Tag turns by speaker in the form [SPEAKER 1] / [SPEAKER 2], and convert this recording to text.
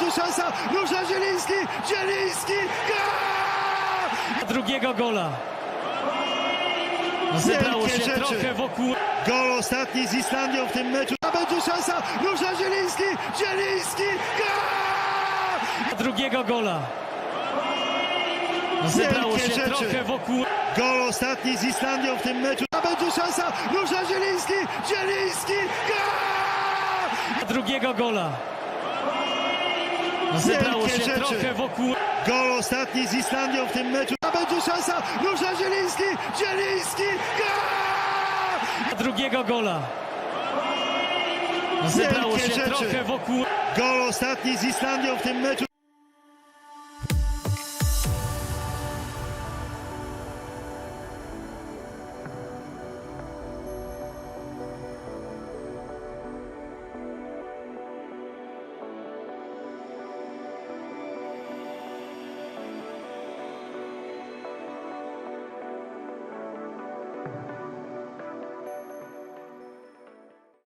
[SPEAKER 1] będzie szansa, rusza Zieliński, Zieliński, gol!
[SPEAKER 2] drugiego gola. Zebrało się
[SPEAKER 1] rzeczy.
[SPEAKER 2] trochę wokół
[SPEAKER 1] Gol ostatni z Islandią w tym meczu, a będzie szansa, rusza Zieliński, Zieliński, gol!
[SPEAKER 2] drugiego gola. Zebrało się
[SPEAKER 1] rzeczy.
[SPEAKER 2] trochę wokół
[SPEAKER 1] Gol ostatni z Islandią w tym meczu, a będzie szansa, rusza Zieliński, Zieliński, gol!
[SPEAKER 2] drugiego gola. Zebrało się
[SPEAKER 1] rzeczy.
[SPEAKER 2] trochę wokół
[SPEAKER 1] Gol ostatni z Islandią w tym meczu, a będzie szansa, rusza Zieliński, Zieliński, gol!
[SPEAKER 2] drugiego gola. Zebrało
[SPEAKER 1] Wielkie
[SPEAKER 2] się
[SPEAKER 1] rzeczy.
[SPEAKER 2] trochę wokół
[SPEAKER 1] Gol ostatni z Islandią w tym meczu.